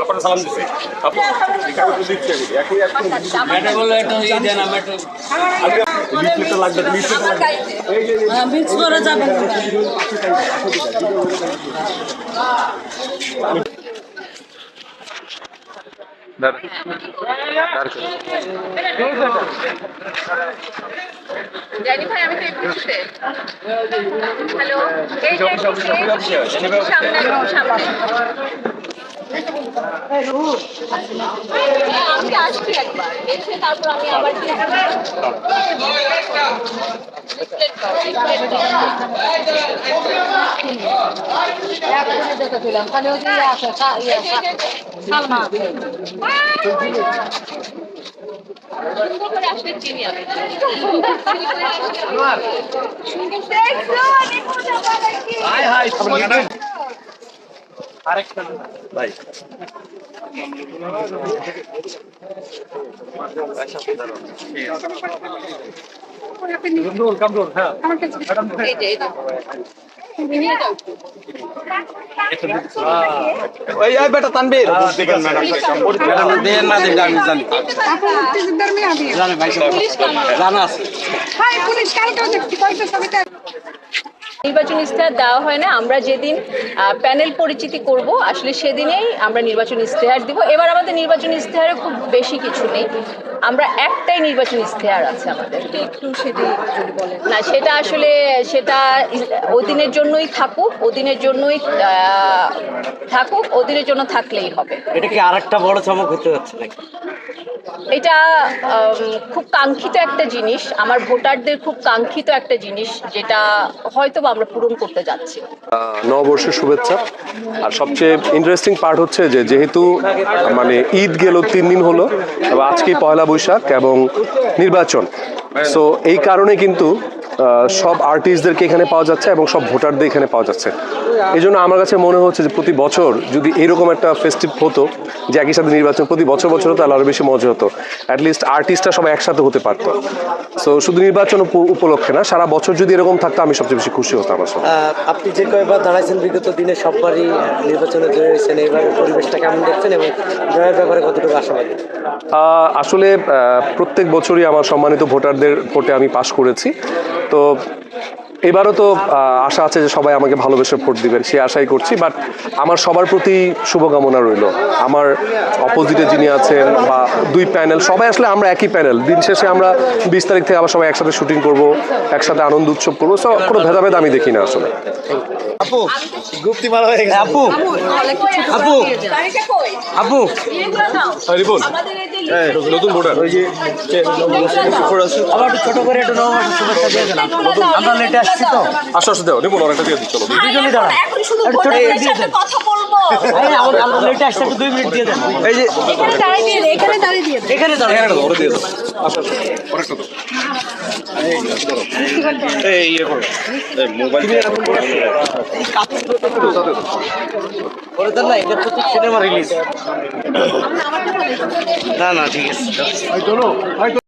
আপনারা সালাম দিচ্ছে। আপু এই কাগজটা দিচ্ছি আমি। একই একদম ম্যাটার বলল একটা দেন আমি একটা লিফলেটটা লাগবে লিফলেটটা লাগবে। এই যে এই যে- মিক্স করা। যাবে না জানি ভাই আমি তো একুশে হ্যালো? আমি আসছি একবার। এসে তারপর আমি আবার দেখেছিলাম খালি ওই যে আছে সালমা সুন্দর করে আসলে চিনি আমি ভাই। এই যে এই যে নিয়ে যাও একটু। ওই এই বেটা তানবীর দেখেন ম্যাডাম। ম্যাডাম দেন না দেন আমি জানি। জানি ভাই সাহেব। পুলিশ কেন? জানা আছে। নির্বাচন ইস্তেহার দেওয়া হয় না। আমরা যেদিন প্যানেল পরিচিতি করব আসলে সেদিনেই আমরা নির্বাচন ইস্তেহার দিব। এবার আমাদের নির্বাচন ইস্তেহারে খুব বেশি কিছু নেই। আমরা একটাই নির্বাচন ইস্তেহার আছে আমাদের। একটু না সেটা আসলে সেটা ওদিনের জন্যই থাকুক ওদিনের জন্যই থাকুক ওদিনের জন্য থাকলেই হবে। এটা কি আর একটা বড় চমক হতে যাচ্ছে নাকি? এটা খুব কাঙ্ক্ষিত একটা জিনিস। আমার ভোটারদের খুব কাঙ্ক্ষিত একটা জিনিস, যেটা হয়তো আমরা পূরণ করতে যাচ্ছি। নববর্ষের শুভেচ্ছা। আর সবচেয়ে ইন্টারেস্টিং পার্ট হচ্ছে যে, যেহেতু মানে ঈদ গেল তিন দিন হলো আজকে পয়লা বৈশাখ এবং নির্বাচন। সো এই কারণে কিন্তু সব আর্টিস্টদেরকে এখানে পাওয়া যাচ্ছে এবং সব ভোটারদের এখানে পাওয়া যাচ্ছে। এই জন্য আমার কাছে মনে হচ্ছে যে প্রতি বছর যদি এরকম একটা ফেস্টিভ হতো যে একই সাথে নির্বাচন প্রতি বছর বছর হতো তাহলে আরও বেশি মজা হতো। অ্যাটলিস্ট আর্টিস্টরা সবাই একসাথে হতে পারতো। সো শুধু নির্বাচন উপ- উপলক্ষে না সারা বছর যদি এরকম থাকতো আমি সবচেয়ে বেশি খুশি হতাম আসলে। আপনি যে কয়েকবার দাঁড়াইছেন বিগত দিনে সববারই নির্বাচনে জয় হয়েছেন। এইবার পরিবেশটা কেমন দেখছেন এবং জয়ের ব্যাপারে কতটুকু আশাবাদী? আসলে প্রত্যেক বছরই আমার সম্মানিত ভোটারদের ভোটে আমি পাশ করেছি। তো এবারও তো আশা আছে যে সবাই আমাকে ভালোবেসে ভোট দিবেন সে আশাই করছি বাট আমার সবার প্রতি শুভকামনা রইল আমার অপোজিটে যিনি আছেন বা দুই প্যানেল সবাই আসলে আমরা একই প্যানেল দিন শেষে আমরা বিশ তারিখ থেকে আবার সবাই একসাথে শুটিং করব একসাথে আনন্দ উৎসব করব সব কোনো ভেদাভেদ আমি দেখি না আসলে আপু গুপ্তি মারা হয়ে গেছে আপু আপু আপু নতুন ভোটার। ওই যে আবার একটু ছোট করে একটু নববর্ষের শুভেচ্ছা দিয়ে দিলাম আমরা লেটে আসছি তো। আসো আসো দাও রিপন আরেকটা দিয়ে দিই চলো। দুজনই একটু ছোট করে দিয়ে দেন। কথা বলব। এই, আমরা লেটে আসছি একটু দুই মিনিট দিয়ে দেন। এই যে এখানে দাঁড়িয়ে দিয়ে এখানে দাঁড়িয়ে দিয়ে দেন। না না ঠিক আছে